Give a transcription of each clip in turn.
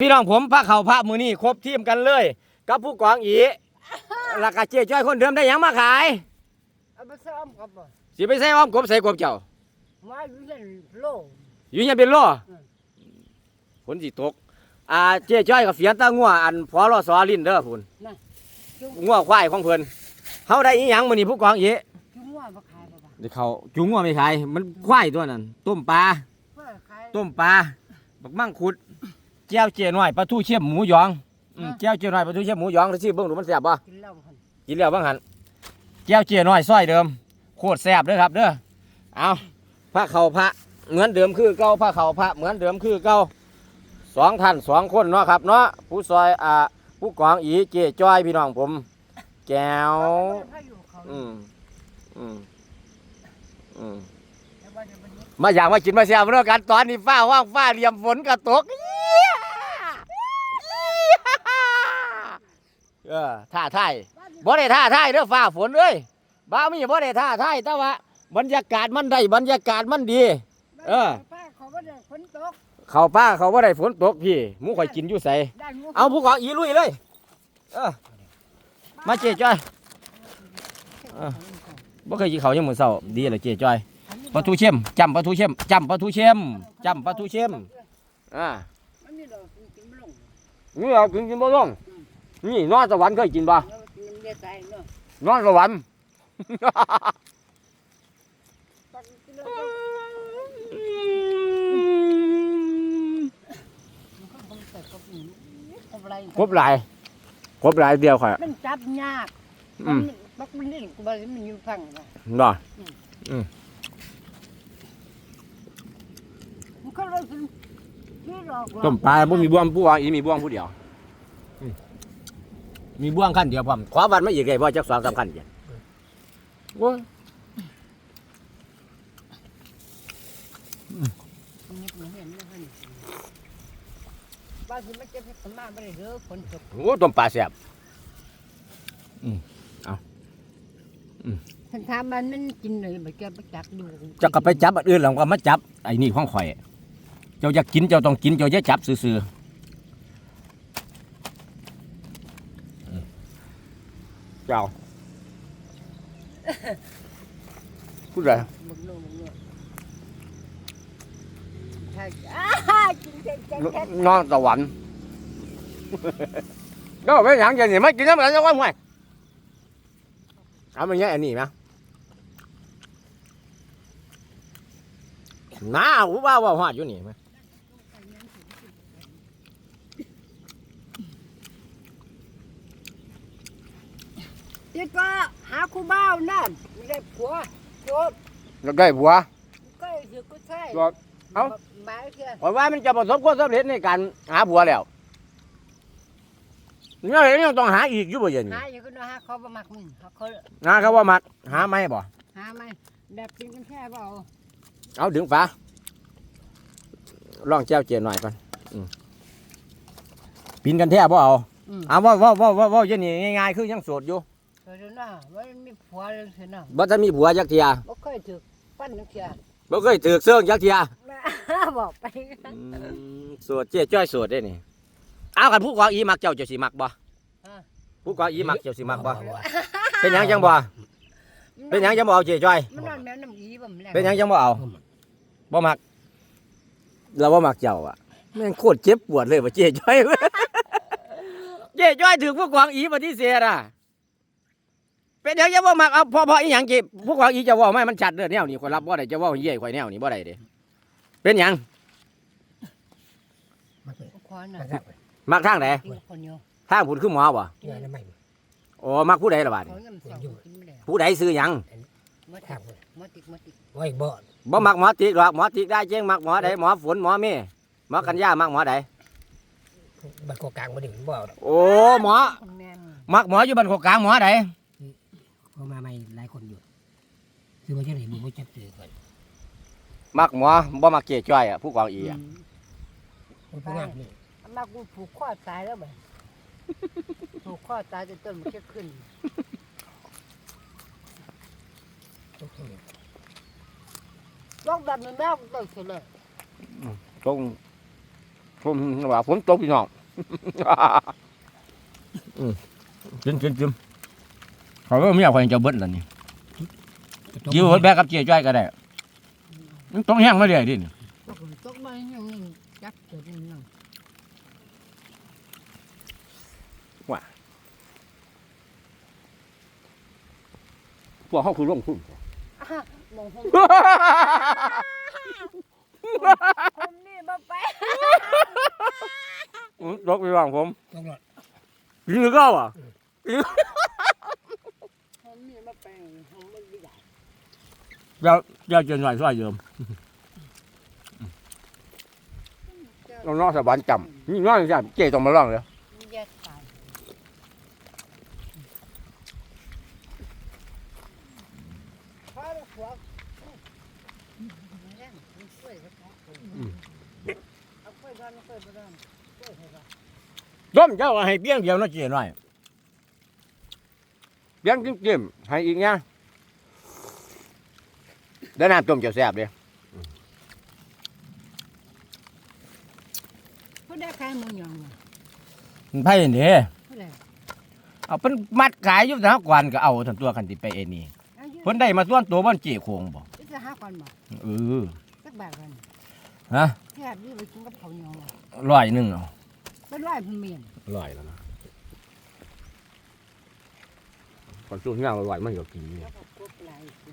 พี่น้องผมพระเขาพระมือนี่ครบทีมกันเลย กับผู้กองอีแล้วก็เจ๊จ้อยคนเดิมได้หยังมาขายเอาไปซ้อมกับบ่สิไปใส่อ้อมกบใส่กบเจ้ามาอยู่เส้นโลกอยู่ยังเป็นล่ออืมฝนสิตกอ่าเจ๊จ้อยกับเฟียนตางัวอันพอรอสอลิ้นเด้อพุ่นนะจุงงัวควายของเพิ่นเฮาได้อีหยังมื้อนี้ผู้กองอีจุงว่าบ่ขายบ่บ่เดี๋ยวเขาจุงงัวไม่ขายมันควายตัวนั้นต้มปลาว่าขายต้มปลาบักมั่งคุด แก้วเจียน้อยปลาทูเชี่ยมหมูหยองอืมแก้วเจียน้อยปลาทูเชี่ยมหมูหยองแล้วสิเบิ่งดูมันแซ่บบ่กินเหล้าคนกินแล้วบ้างหันแก้วเจียน้อยซอยเดิมโคตรแซ่บเด้อครับเด้อเอาพระเขาพระเหมือนเดิมคือเก่าพระเขาพระเหมือนเดิมคือเก่าสองท่านสองคนเนาะครับเนาะผู้ซอยอ่าผู้กองอีเจจ้อยพี่น้องผม แก้วพายุเขาอืมอืมอืม แต่ว่าเดี๋ยววันนี้มาอยากมากินมาแซ่บเนาะกันตอนนี้ฟ้าว่างฟ้าเหลี่ยมฝนกระตกเอี้ยเอี้ย เออท่าทายบ้านบ่ได้ท่าทายเด้อฟ้าฝนเอ้ยบ้ามีบ่ได้ท่าทายแต่ว่าบรรยากาศมันได้บรรยากาศมันดี เออ ป้าเขาบ่ได้ฝนตกเข้าป้าเขาบ่ได้ฝนตกพี่หมูข่อยกินอยู่ไสได้งูเอาผู้กองอีลุยเลย เออ มาเจ๊จ้อยเออบ่เคยกินข้าวยังมื้อเช้าดีเลยเจ๊จ้อยปลาทูเข้มจำปลาทูเข้มจำปลาทูเข้มจำปลาทูเข้มอ่ามันมีดอกกินบ่ลง นี่เอากินกินบ่ลง นี่นอนสวรรค์เคยกินบ่แล้วกินมันได้ตายเนาะนอนสวรรค์ตักกินแล้วก็มันก็บ่ใส่กับอีกับอะไรครบหลายครบหลายเดียวค่ะมันจับยากอืมบักมันนี่กูบ่ามันอยู่ฝั่งน่ะเนาะมันก็เลยสิที่หลอกว่าต้มปลาบ่มีบ่วงผู้วางอีมีบ่วงผู้เดียวอื มมีบ่วงขั้นเดียวพร้อมขวาบันมาอีกไงบ่จักสองสามขั้นเดียวโอ้ยนี่มันเห็นนะมันบ้านที่มันจะเป็นมาบ่ได้เด้อฝนตกโหต้มปลาแซ่บฉันถามมันมันกินเลยบ่แกไปจักดูจะก็ไปจับอันอื่นแล้วก็มาจับไอ้นี่ของข่อย เจ้าอยากกินเจ้าต้องกินเจ้าอย่าจับซื่อๆอืม เจ้าพูดอะไรมึงโน่มึงโน่ใช่อ้ากินเก่งเก่งเก่ งนอนสวรรค์ก็ไม่หยังจะนี่ไม่กินน้ำกันจะว่าไงเอาไปเงี้ยอันนี้ไหมน้าหูบ้าว่าหอดอยู่นี่ไหมนี่ก็หาคู่บ้าวนั่นไม่ได้ผัวจบแล้วได้ผัวก็คือกูใช่จบเอ้า หมายคือเพราะว่ามันจะประสบความสำเร็จในการหาผัวแล้วเนี่ยยังต้องหาอีกอยู่บ่เย็นหาอยู่ก็หาเขาบ่มักมึงเขาเขาหาเขาว่ามักหาไม่บ่ หาไหมแบบกินกันแค่บ่เอาเอาถึงฝาลองแจ้วเจียหน่อยก่อนอืมปีนกันแท้บ่เอาอืมเอาว่าว่าว่าว่าว่าเย็นนี่ง่ายๆคือยังโสดอยู่ เออเดี๋ยวนะว่ามันมีผัวเลยสินะบ่ทันมีผัวจักเทียบ่เคยถูกปั้นนักเที่ยบ่เคยถือกเสื่องจักเทียบอกไปโสดเจ๊จ้อยโสดได้นี่เอากันผู้กองอีมักเจ้าเจ้าสิมักบ่ผู้กองอีมักเจ้าสิมักบ่เป็นหยังจังบ่เป็นหยังจังบ่เอาเจ๊จ้อย มันนอนแมวน้ำอีบ่มนแรงเป็นหยังจังบ่เอาบ่มักเราบ่มักเจ้าอะแม่งโคตรเจ็บปวดเลยว่าเจ๊จ้อยเจ๊จ้อยถือผู้กองอีปฏิเสธอะ เป็นหยังจังบ่มักเอาพอพออีหยังเจ๊ผู้กองอีจะเว้าไม่มันชัดเด้อแนวนี้คนรับบ่ได้จะเว้าเยี่ยข่อยแนวนี้บ่ได้เด้เป็นหยังควานน่ะมักทางไหนกินคนเดียวทางผุนคือหมอบ่กินอะไรไม่โอ้มักผู้ใดล่ะบาดเขานี้น้ำสองกินไม่ได้ผู้ใดซื้อหยังมาติกมาติกมาติกไว้บ่บ่มักหมอติกหรอกหมอติกได้เจ๊งมักหมอใดหมอฝนหมอเมย์หมอกันยามักหมอใดบัดกกลางบ่ได้บ่เอาดอกโอ้หมอคนแม่นมักหมออยู่บ้านโคกกลางหมอใดเพ ราะมาใหม่หลายคนอยู่คือว่าจังได๋บ่จักตือก่อนมักหมอบ่มักเจ๊จ้อยอะผู้กองอีอะมันผู้งามนี่มากูผูกข้อตายแล้วบ่ผูกข้อตายจนต้นมันจะขึ้นทุกคนลองแบบมันแม่ก็ต้องเฉลยตรงผมว่าฝนตกพี่น้องอืมกินกินกิน เขาก็ไม่อยากให้เจ้าเบิ้ลแล้วนี่กิ้วเบิ้ลแบกกับเจี๊ยจ้อยก็ได้มันต้องแห้งมาเลยดิตกตกมาอย่างนี้จับเกิดนี่นั่งพวกเขาคือร่มคุณอะมองผมผมนี่มาไปตกพี่น้องผมต้องหลอดกินหรือก็อะผม นี่มาไปผมไม่ได้เดี๋ยวเดียวเจนหน่อยช่วยเยิมน้องน้องสบานจำนี่น้องใช่เจ๊ต้องมาลองเลยแยกตายพอแล้วหัวแรงมันช่วยก็ท้องเอาไปก่อนเอาไปก่อนช่วยให้ก่อนร่มเจ้าให้เปี้ยงเดียวนะเจ๊หน่อย เปี้ยงจิ้มจิ้มให้อีกเนี่ยแล้วน้ำต้มเจ้าแซ่บเลยผู้ได้ขายหมูหยองน่ะไพ่เนี่ยผู้ใดเอาเป็นมัดขายอยู่นะกวนก็เอาทั้งตัวกันติไปเอ็นี่อายุเพิ่นได้มาส่วนตัวบ้านเจ๊โคงบ่นี่จะหาก่อนบ่เออสักบาทกันฮะแค่นี้ไปกินกับเขาวเหนียวน่ะร้อยหนึ่งเอาเป็นร้อยพันเมียนร้อยแล้วนะ ก่อนช่วงที่เราร้อยมันก็กินแล้วก็กบไหลสิ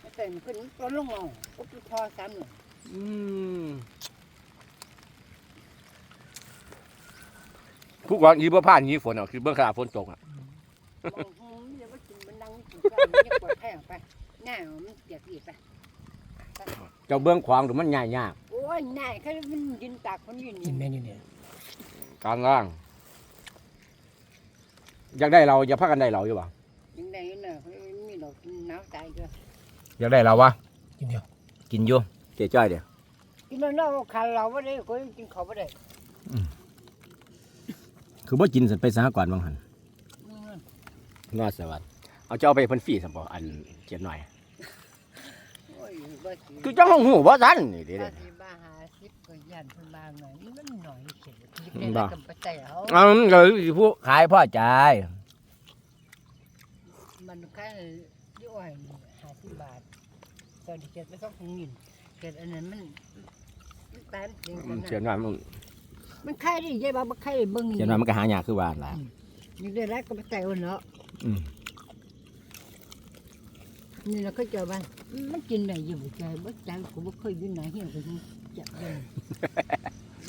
ไม่เต็มขึ้นตัวลงเอากบพอซ้ำหนึ่งอืมผู้ก่อนยีบ่ผ่านยีฝนเอาคือเบิ่งขนาดฝนตกอะมองหูเดี๋ยวว่ากินมันดังกินข้าวมันจะปวดแข้งไปหน้ามันเปียกอีกไปเจ้าเบื้องขวางหรือมันใหญ่ยากโอ้ยหน้าเขามันยืนตากคนยืนกินี่นแม่นอยู่เนี่ยการล่าง อยากได้เราอย่าพักกันได้เราอยู่ป่ะยังไงน่ะเขามีดอกหนาวตายก็อยากได้เราวะกินเดียวกินอยู่เจ๊จ้อยเดียวกินแล้วเราคันเราไม่ได้ก็กินเขาไม่ได้คือบ่กินสันไปสหกรณ์บางหันอืมนอดสวัสดิ์เอาเจ้าเอาไปเพิ่นฟรีสัมบ่อันเจ็ดหน่อยโอ้ยบ่สิ คือเจ้าห้องหูบ่ทันนี่เด้อบ้าเด้อที่บ้าหาสิบก็ยันเพิ่นบางหน่อยนี่มันหน่อยเฉยกินได้บ้า กับปัจจัยเขาเอามันก็สิผู้ขายพ่อใจายมันแค่ยี่อ้อยห้าสิบบาทตอนที่เกิดไม่ต้องถึงเงินเกิดอันนั้นมันมันตายจริงอืมๆเจ็ดนะหน่อยมันมันไข่ดิยายบ้ามันไข่เบิ่งเจ็ดหน่อยมันก็หายากคือว่าล่ะนี่ได้แล้วก็ปัจจัยอ่อนเนาะอืมนี่เราก็เจอบ้าน มันกินได้อยู่บ่ใจบ่ใจกูบ่เคยอยู่ไหนเหี้ยกูจับเบิ่ง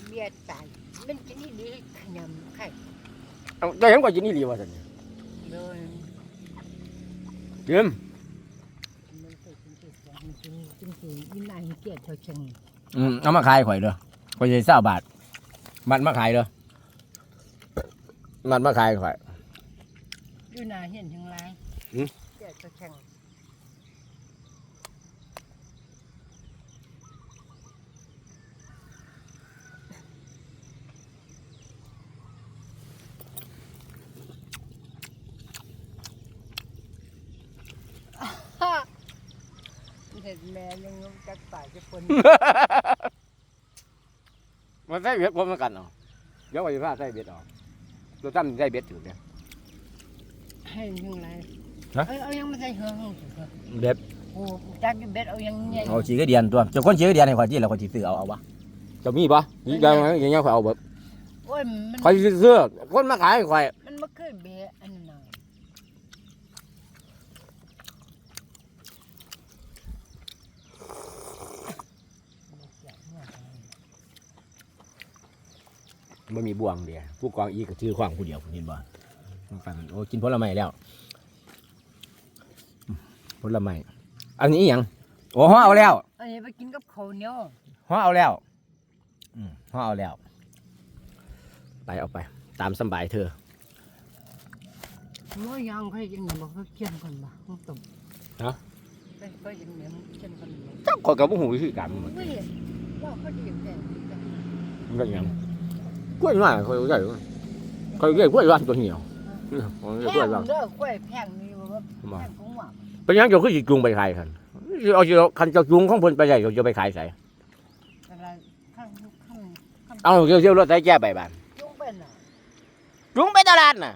เบียดตายมันกินนี่ดีขยำไข่เอาเจ้าเห็นกว่ากินนี่หลีว่าซั่นนี่เลยกินมันเคยกินเกลือมันกินกินกินกินนายเกลียดเท่าเชิงอืมเอามาขายข่อยเด้อข่อยสิเศร้าบาทมันมาขายเด้อมันมาขายข่อยอยู่นาเห็นทั้งหลายหืมเกลียดเท่าเชิง แม่ยังงงจักป่าจะคนมันใส่เบ็ดผมเหมือนกันเนาะเดี๋ยวว่าจะพาใส่เบ็ดออกตัวตั้มใส่เบ็ดถือเนี่ยให้ยังไงฮะเอาเอายังไม่ใส่เฮืองห้องสิครับเบ็ดโอ้จักอยู่เบ็ดเอายังไงเอาชีกระเดียนตัวเจ้าคนชีกระเดียนให้ข่อยจีแล้วข่อยสิซื้อเอาเอาวะเจะมีปะนี่ยังยังยังข่อยเอาเบิดโอ้ยมันข่อยสิซื้อคนมาขายให้ข่อยมันไม่เคยเบะอัน นั้นน่ะมันมีบ่วงเดียวผู้กองอีก็ถือขวางผู้เดียวเห็นบ่ฟังโอ้กินผลไม้แล้วอืมผลไม้อันนี้อหยังโอ้ห่อเอาแล้ว อันนี้ไปกินกับข้าวเหนียวห่อเอาแล้วอืมห่อเอาแล้ว ไปเอาไป ตามสำบายเธอหม้อยางเคยกินเนี่ยบอกเขาเคี่ยนกันบ่ต้องตบฮะเคยเคยกินเนี่ยมันเคี่ยนกันบ่จักข่อยกับบ่ฮู้วิธีการมันเฮ้ยว่าเขาดีแท้มันก็อหยัง กล้วยน้อยข่อยก็ได้อยู่ข่อยเรียกกล้วยหวานตัวเหี่ยวข่อยเรียกแพกล้วยงหวานเด้อกล้วยแพงนี่ว่าแพงของหวานเป็นยังเจ้าคือสิจูงไปขายคันเอาสิเอาคันเจ้าจูงของเพิ่นไปได้เจ้าจะไปขายไสอะไรข้างข้างเอาเกี่ยวรถไถแก้ไปบ้านจุงเป็นน่ะจูงไปตลาดน่ะ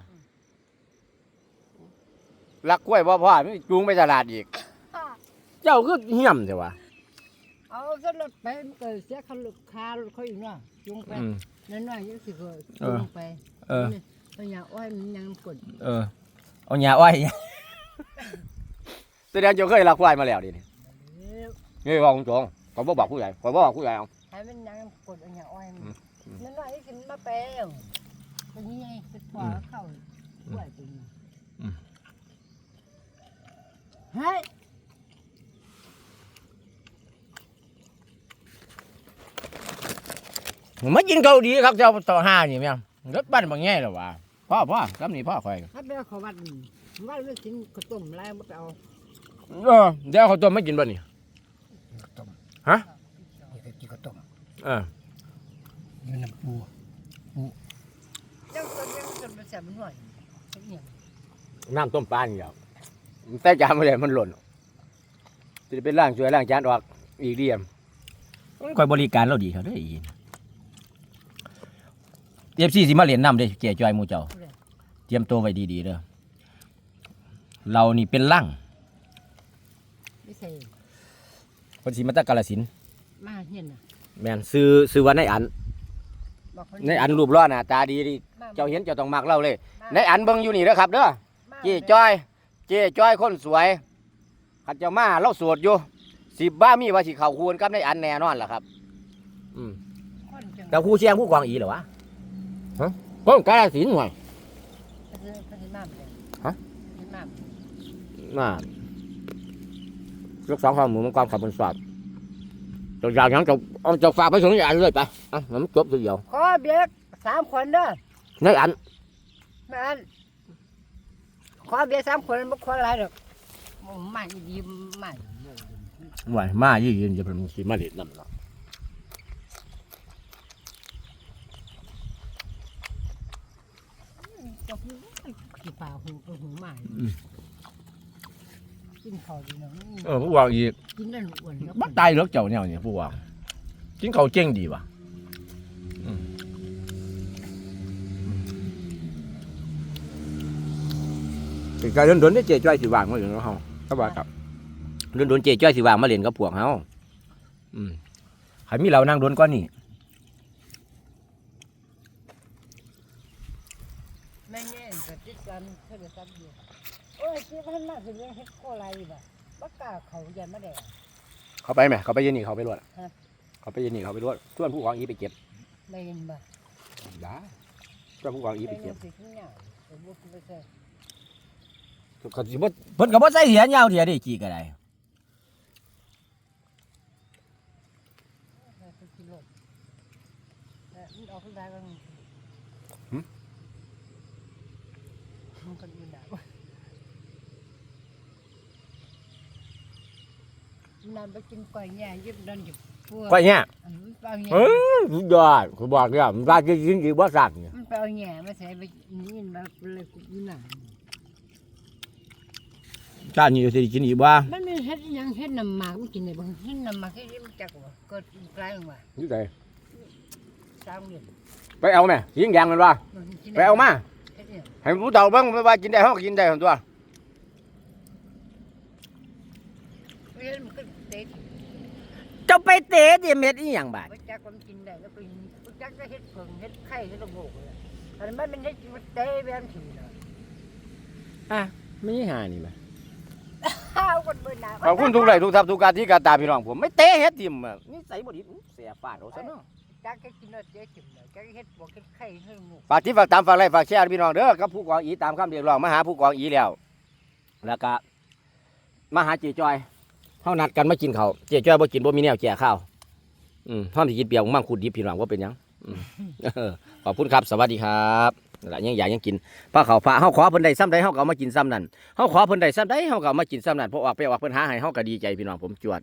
ลักกล้วยบ่พอมีจูงไปตลาดอีก เจ้าคือเหี้ยมใช่วะเอาซะรถไปเกิดเสียคันลูกค้ารถเขาอีกเนาะจุงไป อืมน้อยๆยังสิก็เอจุองไปเออตัวอย่างอ้อยมันยังกดเออเอาหญ้าอ้อยแสดงเจ้าเคยลักควายมาแล้วดินี่เอ้ยนี่ว่าของจงขอยบ่บอกผู้ใหญ่ขอยบ่บอกผู้ใหญ่เอาให้มันยังกดเอาอย่างอ้อยมันอืมอืมน้อยๆยังสิมาแปลวตัวนี้ไงเป็นปอเข้าด้วยตัวนี้อืมเฮ้ย มากินเกาดีครับเจ้าต่อห้านี่แม่งรถบ้านบางแง่หรอวะพ่อพ่อคำนี้พ่อคอยถ้าไปเอาเขอวัดนี่วัดเลือกกินข้าวต้มแล้วไม่ไปเอาเออเดี๋ยวเขาวต้มไม่กินบ่นี่ข้าวต้มฮะนี่ก็กินข้าวต้มเออยืนน้ำปูเจ้าต้นยังต้นมาแสบมันหน่อยเฮ็ดเนี่ยน้ำต้มปลาอย่างเดียวแต่จานไม่ได้มันหล่นจะเป็นล่างช่วยล่างจานออกอีกเดียมคอยบริการเราดีเขาได้อี เอฟซีสิมาเรียนน้ำเด้เจ๊จอยหมูเจ้า เตรียมตัวไว้ดีๆเด้อเรานี่เป็นล่างไม่ใช่คนสีมาตะกาลสินธุ์มาเห็นน่ะแม่นซื้อซื้อว่าในอันบอกเขาในอันรูปร่อหน้าตาดีดีมาเจ้าเห็นเจ้าต้องมักเล่าเลยมาในอันเบิ่งอยู่นี่เด้อครับเด้อ มาเจ๊จ้อย เจ๊จ้อยคนสวยขัดเจ้ามาเราโสวดอยู่สิบ้ามีว่าสิเข้าควรกับในอันแน่นอนล่ะครับ อืมคนจังแต่ผู้เชียงผู้กองอีเหรอวะ ฮะคนกาลสินธุ์หน่อยเขาสิเขาสิมาเลยฮะสิมาน่าลูกสองความหมูมันความขับบนสอบเจ้าอยากหยังเจ้าเอาเจ้าฝากไปถึงในอันเลยไปอะมันจบทีเดียวขอเบียกสามคนเด้อในอันแม่นขอเบียกสามคนบ่ขอหลายดอกโอ้มาอีดีมาอีดีไหวมายี่ยืนจะเป็นสีมาเด็ดน้ำเนาะ ก็คือ สิปลาหูก็หูมากินข้าวดีเนาะเออผู้วางอีกกินได้อ้วนแล้วบัตายเหลือกเจ้าเนี่ยเนี่ยผู้วางกินเขาวเจ้งดีว่ะอืมเป็นการเดินดนได้เจ๊จ้อยสิวางมาอยู่แล้วเฮาครับว่าครับเดินดนเจ๊จ้อยสิวางมาเล่นกับพวกเฮาอืมให้มีเรานั่งดนก้อนนี่ แม่เนี่ย ก็ติดกันเท่าเดิมอยู่โอ้ยที่มันมาสิเรื่องเฮ็ดโคไรบ่บ่กล้าเขายันมาแดง เขาไปไหมเขาไปยืนนี่เขาไปรวดฮะ เขาไปยืนนี่เขาไปรวดส่วนผู้กองอีไปเก็บไม่เห็นบ่ได้ส่วนผู้กองอีไปเก็บสิขึ้นยาวไปบ่ไปใส่เขาสิบ่เพิ่นก็บ่ใส่เหียยาวเถียได้กี่ก็ได้ไปกินรถเออมันออกได้บ้างมันก็อยู่ได้ นั่นไปกินก้อยแย่ยิบดันอยู่พวกก้อยเนี่ยอันมันไปเอาแย่เอ้ยสุดยอดเขาบอกเนี่ยมันว่าจะกินอีกบ่สั่งเนี่ยมันไปเอาแย่มาใส่ไปนี่มาเลยกูอยู่หน้าชาตินี้สิกินอีกบ่มันมีเฮ็ดอิหยังเฮ็ดน้ำหมากมันกินได้บ่เฮ็ดน้ำหมากเฮ็ดนี่มันจักว่าเกิดไกลลงว่าอยู่ไสสามเดือนไปเอาแม่ยิงยางมันว่ามันกินไปด้เอามาเฮ็ดเนี่ยให้ผู้เฒ่าเบิ่งว่ากินได้เฮาก็กินได้หั่นตัว เฮ็ดมันก็เตะ เจ้าไปเตะดิเม็ดอีหยังบาดบ่จักว่ามันกินได้แล้วก็บ่จักจะเฮ็ดเพิ่งเฮ็ดไข่เฮ็ดระบบเลยอันนั้นมันเฮ็ดมันเตะแบบนี้เนาะอะไม่หานี่บ่ข้าวคนเบิ่นหน้าขอบคุณทุกไลค์ทุกทับทุกการที่การตามพี่น้องผมไม่เตะเฮ็ดทิ่มอะนิสัยบ่ดีเสียฟาดเอาซะเนาะจักจะกินแล้วเตะกินเลยจักเฮ็ดบ่เฮ็ดไข่เฮ็ดหมูฝากที่ฝากตามฝากไลค์ฝากแชร์พี่น้องเด้อกับผู้กองอีตามคำเรียกร้องมาหาผู้กองอีแล้วแล้วก็มาหาเจ๊จอย เฮานัดกันมากินข้าวเจ๊จ้อยบ่กินบ่มีแนวแก่ข้าวอืมเฮาสิกินเปียกมั่งคุดดิบพี่น้องว่าเป็นหยังอืมเออขอบคุณครับสวัสดีครับนั่นล่ะยังอยากยังกินพระเขาพระเฮาขอเพิ่นได้ซ้ำใดเฮาก็เอามากินซ้ำนั่นเฮาขอเพิ่นได้ซ้ำใดเฮาก็เอามากินซ้ำนั่นเพราะออกไปออกเพิ่นหาให้เฮาก็ดีใจพี่น้องผมจวด